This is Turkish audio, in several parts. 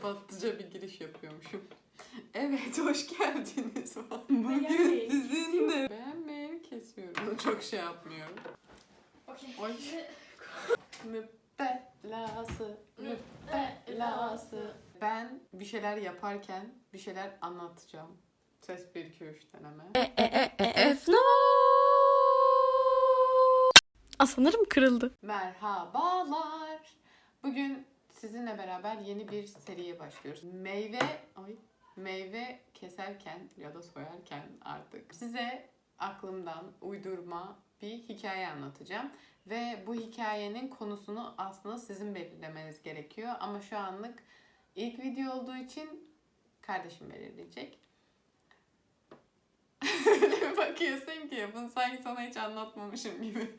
psikopatlıca bir giriş yapıyormuşum. Evet, hoş geldiniz. Bugün Beğenmeyin. sizinle... Beğenmeyeni kesiyorum. Çok şey yapmıyorum. Okey. Oy. Müptelası, müptelası. Ben bir şeyler yaparken bir şeyler anlatacağım. Ses 1 2 3 deneme. Efno. Aa, sanırım kırıldı. Merhabalar. Bugün sizinle beraber yeni bir seriye başlıyoruz. Meyve, ay, meyve keserken ya da soyarken artık size aklımdan uydurma bir hikaye anlatacağım. Ve bu hikayenin konusunu aslında sizin belirlemeniz gerekiyor. Ama şu anlık ilk video olduğu için kardeşim belirleyecek. Bakıyorsun ki bunu sanki sana hiç anlatmamışım gibi.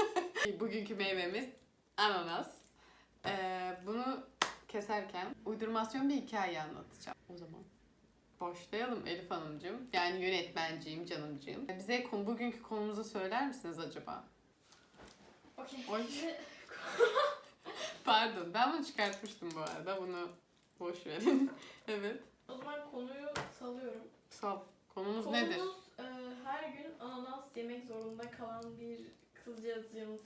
Bugünkü meyvemiz ananas. Ee, bunu keserken uydurmasyon bir hikaye anlatacağım. O zaman başlayalım Elif Hanımcığım. Yani yönetmenciğim, canımcığım. Bize konu, bugünkü konumuzu söyler misiniz acaba? Okey. Oy. Pardon, ben bunu çıkartmıştım bu arada. Bunu boş verin. evet. O zaman konuyu salıyorum. Sağ ol. Konumuz Konumuz nedir? e, her gün ananas yemek zorunda kalan bir kızcağızın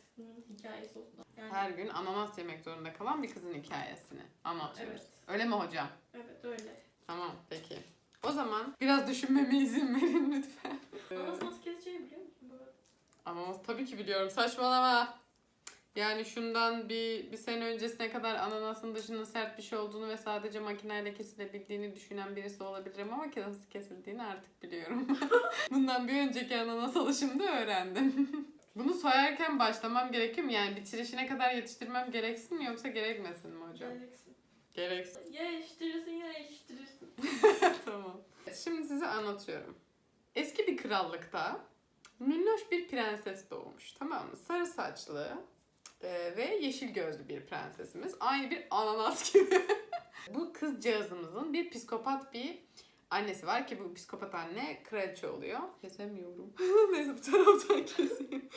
hikayesi olsun. Yani, Her gün ananas yemek zorunda kalan bir kızın hikayesini anlatıyoruz. Evet. Öyle mi hocam? Evet öyle. Tamam peki. O zaman biraz düşünmeme izin verin lütfen. Ananas nasıl keseceğini biliyor musun bu arada? Ananas tabii ki biliyorum. Saçmalama. Yani şundan bir, bir sene öncesine kadar ananasın dışının sert bir şey olduğunu ve sadece makineyle kesilebildiğini düşünen birisi olabilirim ama ki nasıl kesildiğini artık biliyorum. Bundan bir önceki ananas alışımda öğrendim. Bunu soyarken başlamam gerekiyor mu? Yani bitirişine kadar yetiştirmem gereksin mi yoksa gerekmesin mi hocam? Geleceksin. Gereksin. Ya yetiştirirsin ya yetiştirirsin. tamam. Şimdi size anlatıyorum. Eski bir krallıkta minnoş bir prenses doğmuş. Tamam mı? Sarı saçlı e, ve yeşil gözlü bir prensesimiz. Aynı bir ananas gibi. bu kızcağızımızın bir psikopat bir annesi var ki bu psikopat anne kraliçe oluyor. Kesemiyorum. Neyse bu taraftan keseyim.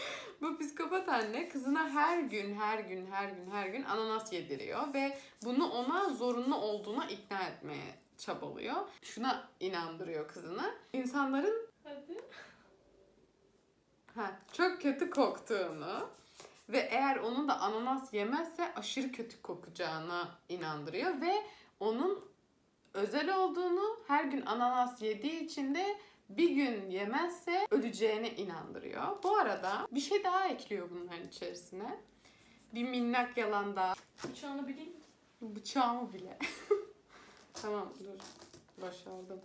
bu psikopat anne kızına her gün her gün her gün her gün ananas yediriyor ve bunu ona zorunlu olduğuna ikna etmeye çabalıyor. Şuna inandırıyor kızını. İnsanların Hadi. ha, çok kötü koktuğunu ve eğer onun da ananas yemezse aşırı kötü kokacağına inandırıyor ve onun özel olduğunu her gün ananas yediği için de bir gün yemezse öleceğine inandırıyor. Bu arada bir şey daha ekliyor bunların içerisine. Bir minnak yalan daha. Bıçağını bileyim mi? Bıçağımı bile. tamam dur. Başardım.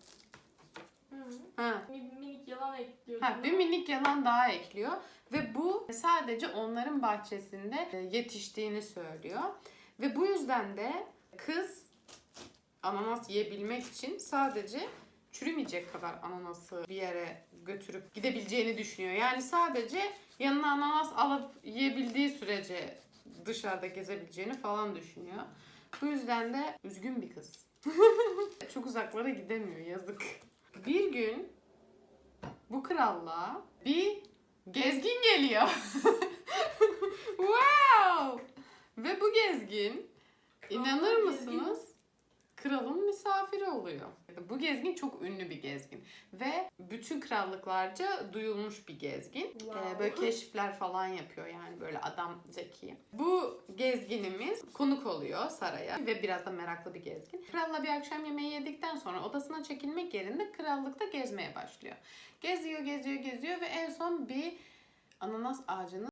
Hı. Ha. Bir minik yalan ekliyorum. Ha, bir minik yalan daha ekliyor ve bu sadece onların bahçesinde e, yetiştiğini söylüyor. Ve bu yüzden de kız ananas yiyebilmek için sadece çürümeyecek kadar ananası bir yere götürüp gidebileceğini düşünüyor. Yani sadece yanına ananas alıp yiyebildiği sürece dışarıda gezebileceğini falan düşünüyor. Bu yüzden de üzgün bir kız. Çok uzaklara gidemiyor yazık. Bir gün bu krallığa bir gezgin geliyor. wow! Ve bu gezgin inanır mısınız? Misafiri oluyor. Bu gezgin çok ünlü bir gezgin ve bütün krallıklarca duyulmuş bir gezgin. Wow. Ee, böyle keşifler falan yapıyor yani böyle adam zeki. Bu gezginimiz konuk oluyor saraya ve biraz da meraklı bir gezgin. Kralla bir akşam yemeği yedikten sonra odasına çekilmek yerine krallıkta gezmeye başlıyor. Geziyor, geziyor, geziyor ve en son bir ananas ağacının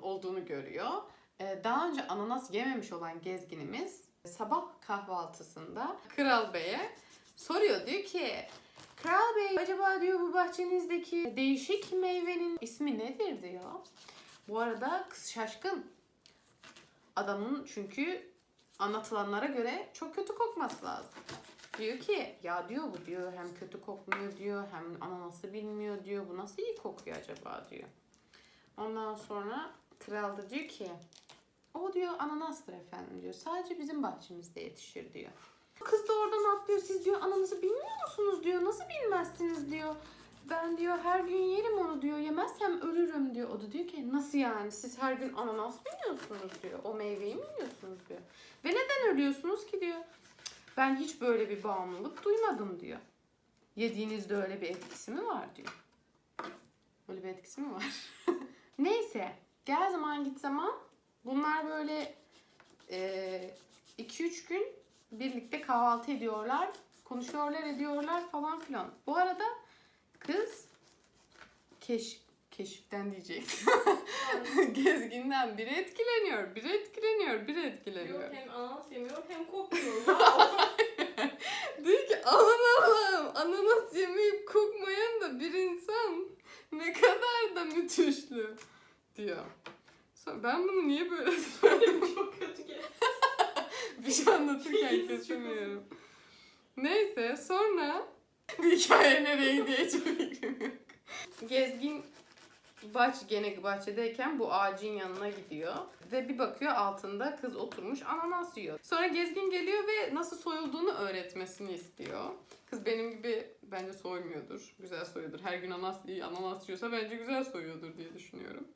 olduğunu görüyor. Ee, Daha önce ananas yememiş olan gezginimiz sabah kahvaltısında Kral Bey'e soruyor. Diyor ki Kral Bey acaba diyor bu bahçenizdeki değişik meyvenin ismi nedir diyor. Bu arada kız şaşkın. Adamın çünkü anlatılanlara göre çok kötü kokması lazım. Diyor ki ya diyor bu diyor hem kötü kokmuyor diyor hem ananası bilmiyor diyor. Bu nasıl iyi kokuyor acaba diyor. Ondan sonra kral da diyor ki o diyor ananastır efendim diyor. Sadece bizim bahçemizde yetişir diyor. Kız da oradan atlıyor. Siz diyor ananası bilmiyor musunuz diyor. Nasıl bilmezsiniz diyor. Ben diyor her gün yerim onu diyor. Yemezsem ölürüm diyor. O da diyor ki nasıl yani siz her gün ananas mı yiyorsunuz diyor. O meyveyi mi yiyorsunuz diyor. Ve neden ölüyorsunuz ki diyor. Ben hiç böyle bir bağımlılık duymadım diyor. Yediğinizde öyle bir etkisi mi var diyor. Öyle bir etkisi mi var? Neyse. Gel zaman git zaman bunlar böyle 2-3 gün birlikte kahvaltı ediyorlar. Konuşuyorlar ediyorlar falan filan. Bu arada kız keş, keşiften diyecek. Gezginden biri etkileniyor. Biri etkileniyor. Biri etkileniyor. Yok hem ananas yemiyor hem kokmuyor. Diyor ki aman Allah'ım ananas yemeyip kokmayan da bir insan ne kadar da müthişli diyor. Sonra ben bunu niye böyle söyledim? Çok kötü kes. bir şey anlatırken kesemiyorum. Neyse sonra bir hikaye nereye gidiyor hiç fikrim yok. Gezgin bahçe, gene bahçedeyken bu ağacın yanına gidiyor. Ve bir bakıyor altında kız oturmuş ananas yiyor. Sonra gezgin geliyor ve nasıl soyulduğunu öğretmesini istiyor. Kız benim gibi bence soymuyordur. Güzel soyuyordur. Her gün ananas, ananas yiyorsa bence güzel soyuyordur diye düşünüyorum.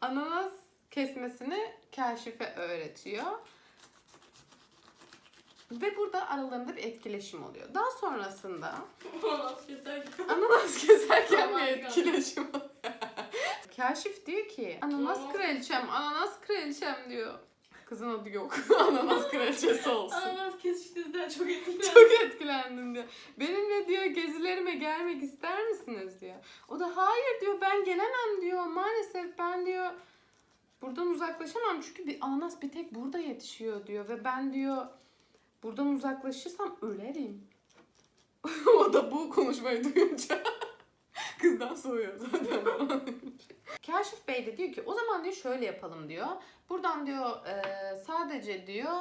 Ananas kesmesini Kaşif'e öğretiyor. Ve burada aralarında bir etkileşim oluyor. Daha sonrasında Ananas keserken. ananas keserken bir etkileşim oluyor. Kaşif diyor ki ananas Ananas- kraliçem, ananas kraliçem diyor. Kızın adı yok. ananas kraliçesi olsun. Ananas kesişinizden çok etkilendim. Çok etkilendim diyor. Benimle diyor gezilerime gelmek ister misiniz diyor. O da hayır diyor ben gelemem diyor. Maalesef ben diyor buradan uzaklaşamam çünkü bir ananas bir tek burada yetişiyor diyor ve ben diyor buradan uzaklaşırsam ölerim. o da bu konuşmayı duyunca kızdan soğuyor zaten. Kaşif Bey de diyor ki o zaman diyor şöyle yapalım diyor. Buradan diyor e, sadece diyor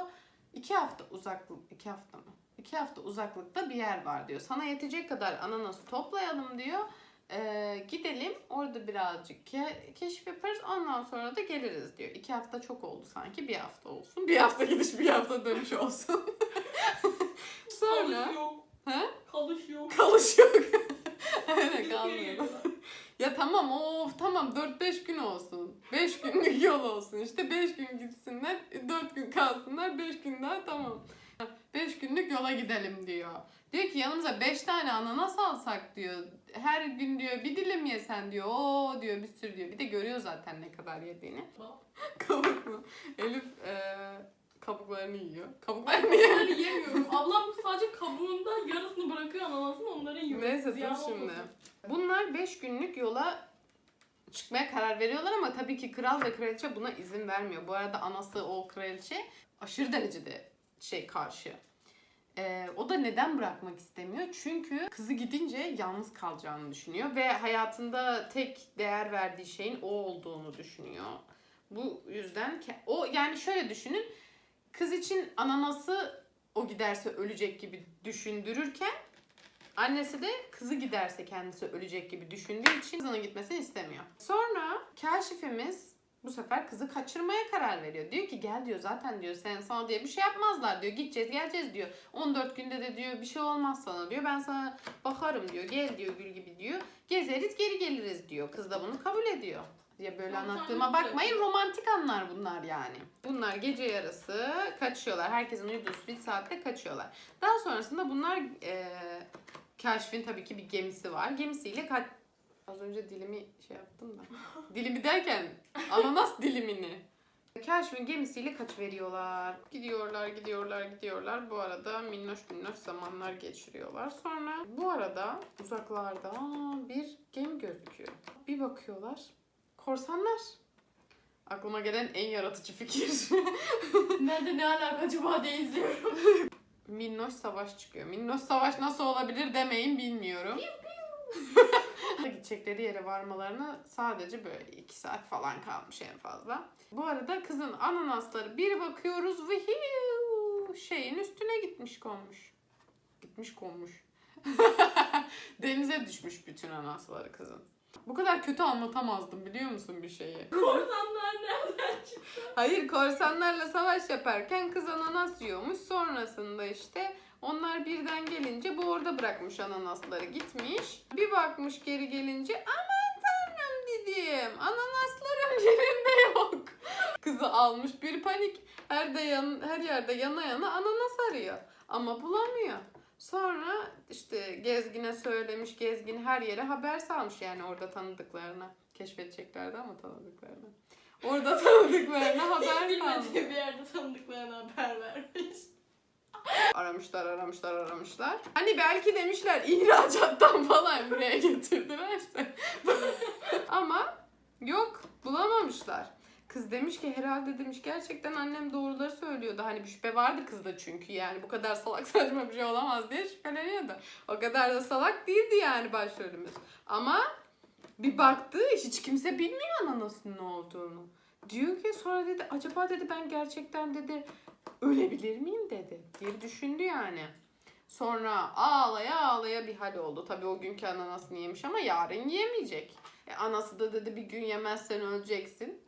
iki hafta uzaklık iki hafta mı? İki hafta uzaklıkta bir yer var diyor. Sana yetecek kadar ananası toplayalım diyor. E, gidelim orada birazcık ke- keşif yaparız ondan sonra da geliriz diyor. İki hafta çok oldu sanki bir hafta olsun. Bir hafta gidiş bir hafta dönüş olsun. sonra Kalış yok. He? Kalış yok. kalış yok. Geri kalmıyor. Ya tamam of tamam 4-5 gün olsun. 5 günlük yol olsun. İşte 5 gün gitsinler, 4 gün kalsınlar, 5 gün daha tamam. 5 günlük yola gidelim diyor. Diyor ki yanımıza 5 tane ananas alsak diyor. Her gün diyor bir dilim yesen diyor. Oo diyor bir sürü diyor. Bir de görüyor zaten ne kadar yediğini. Kabuk mu? Elif eee kabuklarını yiyor. Kabuklarını yiyor. Onları yemiyorum. Ablam sadece kabuğunda yarısını bırakıyor ananasın onları yiyor. Neyse dur Ziyan şimdi. olmasın. Bunlar 5 günlük yola çıkmaya karar veriyorlar ama tabii ki kral ve kraliçe buna izin vermiyor. Bu arada anası o kraliçe aşırı derecede şey karşı. Ee, o da neden bırakmak istemiyor? Çünkü kızı gidince yalnız kalacağını düşünüyor ve hayatında tek değer verdiği şeyin o olduğunu düşünüyor. Bu yüzden ke- o yani şöyle düşünün. Kız için ananası o giderse ölecek gibi düşündürürken Annesi de kızı giderse kendisi ölecek gibi düşündüğü için kızının gitmesini istemiyor. Sonra kaşifimiz bu sefer kızı kaçırmaya karar veriyor. Diyor ki gel diyor zaten diyor sen sana diye bir şey yapmazlar diyor. Gideceğiz geleceğiz diyor. 14 günde de diyor bir şey olmaz sana diyor. Ben sana bakarım diyor. Gel diyor gül gibi diyor. Gezeriz geri geliriz diyor. Kız da bunu kabul ediyor. diye böyle anlattığıma bakmayın romantik anlar bunlar yani. Bunlar gece yarısı kaçıyorlar. Herkesin uyuduğu bir saatte kaçıyorlar. Daha sonrasında bunlar eee Kaşif'in tabii ki bir gemisi var. Gemisiyle kaç... Az önce dilimi şey yaptım da. dilimi derken ananas dilimini. Kaşif'in gemisiyle kaç veriyorlar. Gidiyorlar, gidiyorlar, gidiyorlar. Bu arada minnoş minnoş zamanlar geçiriyorlar. Sonra bu arada uzaklarda bir gemi gözüküyor. Bir bakıyorlar. Korsanlar. Aklıma gelen en yaratıcı fikir. Nerede ne alaka acaba diye izliyorum. Minnoş savaş çıkıyor. Minnoş savaş nasıl olabilir demeyin bilmiyorum. Gidecekleri yere varmalarına sadece böyle iki saat falan kalmış en fazla. Bu arada kızın ananasları bir bakıyoruz ve şeyin üstüne gitmiş konmuş. Gitmiş konmuş. Denize düşmüş bütün ananasları kızın. Bu kadar kötü anlatamazdım biliyor musun bir şeyi? Korsanlar nereden çıktı? Hayır korsanlarla savaş yaparken kız ananas yiyormuş. Sonrasında işte onlar birden gelince bu orada bırakmış ananasları gitmiş. Bir bakmış geri gelince aman tanrım dedim ananaslarım yerinde yok. Kızı almış bir panik. Her, de yan, her yerde yana yana ananas arıyor. Ama bulamıyor. Sonra işte Gezgin'e söylemiş. Gezgin her yere haber salmış yani orada tanıdıklarına. Keşfedeceklerdi ama tanıdıklarına. Orada tanıdıklarına haber salmış. bilmediği bir yerde tanıdıklarına haber vermiş. Aramışlar aramışlar aramışlar. Hani belki demişler ihracattan falan buraya getirdilerse. Ama yok bulamamışlar. Kız demiş ki herhalde demiş gerçekten annem doğruları söylüyordu. Hani bir şüphe vardı kızda çünkü yani bu kadar salak saçma bir şey olamaz diye şüpheleniyordu. O kadar da salak değildi yani başrolümüz. Ama bir baktı hiç kimse bilmiyor ananasının ne olduğunu. Diyor ki sonra dedi acaba dedi ben gerçekten dedi ölebilir miyim dedi. Bir düşündü yani. Sonra ağlaya ağlaya bir hal oldu. Tabii o günkü ananasını yemiş ama yarın yemeyecek. E, anası da dedi bir gün yemezsen öleceksin.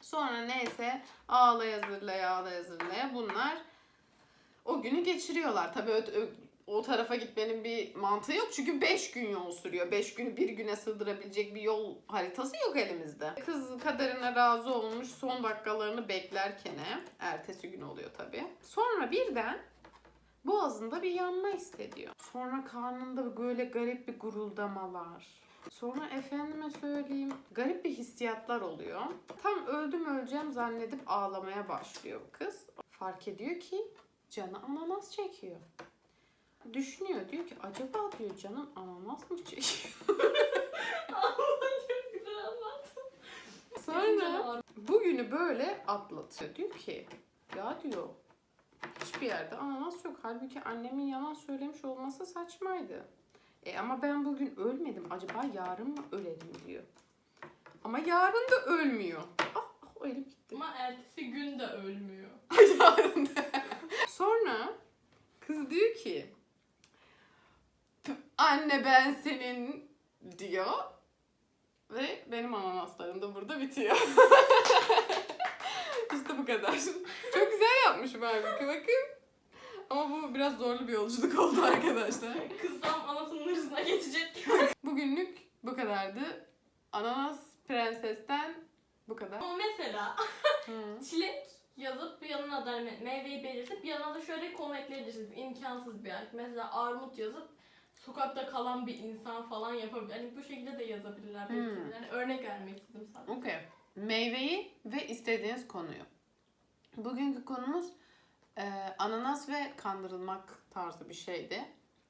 Sonra neyse ağlaya zırlaya ağlaya zırlaya bunlar o günü geçiriyorlar. Tabii o tarafa gitmenin bir mantığı yok. Çünkü 5 gün yol sürüyor. 5 günü bir güne sığdırabilecek bir yol haritası yok elimizde. Kız kaderine razı olmuş son dakikalarını beklerken ertesi gün oluyor tabii. Sonra birden boğazında bir yanma hissediyor. Sonra karnında böyle garip bir guruldama var. Sonra efendime söyleyeyim garip bir hissiyatlar oluyor. Tam öldüm öleceğim zannedip ağlamaya başlıyor kız. Fark ediyor ki canı ananas çekiyor. Düşünüyor diyor ki acaba diyor canım ananas mı çekiyor? Sonra bugünü böyle atlatıyor. Diyor ki ya diyor hiçbir yerde ananas yok. Halbuki annemin yalan söylemiş olması saçmaydı. E ama ben bugün ölmedim. Acaba yarın mı ölerim diyor. Ama yarın da ölmüyor. Ah, ah o elim gitti. Ama ertesi gün de ölmüyor. yarın da. Sonra kız diyor ki anne ben senin diyor ve benim ananaslarım da burada bitiyor. işte bu kadar. Çok güzel yapmışım halbuki bakın. Ama bu biraz zorlu bir yolculuk oldu arkadaşlar. Kız tam anasının hırsına geçecek. Bugünlük bu kadardı. Ananas Prenses'ten bu kadar. Ama mesela Hı. çilek yazıp bir yanına da me- meyveyi belirtip yanına da şöyle konu ekleyebilirsiniz. İmkansız bir harf. Mesela armut yazıp sokakta kalan bir insan falan yapabilir. Hani bu şekilde de yazabilirler. belki. Hmm. Yani örnek vermek istedim sana. Okey. Meyveyi ve istediğiniz konuyu. Bugünkü konumuz e, ananas ve kandırılmak tarzı bir şeydi.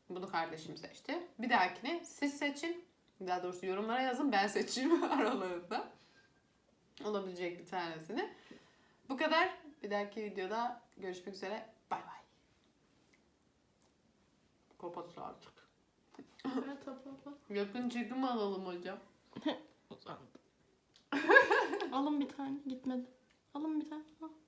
Bunu kardeşim seçti. Bir dahakine siz seçin. Daha doğrusu yorumlara yazın ben seçeyim aralarında. Olabilecek bir tanesini. Bu kadar. Bir dahaki videoda görüşmek üzere. Bay bay. Kapat artık. Evet. Yakın çekim alalım hocam. Uzandı. Alın bir tane gitmedi. Alın bir tane. Al.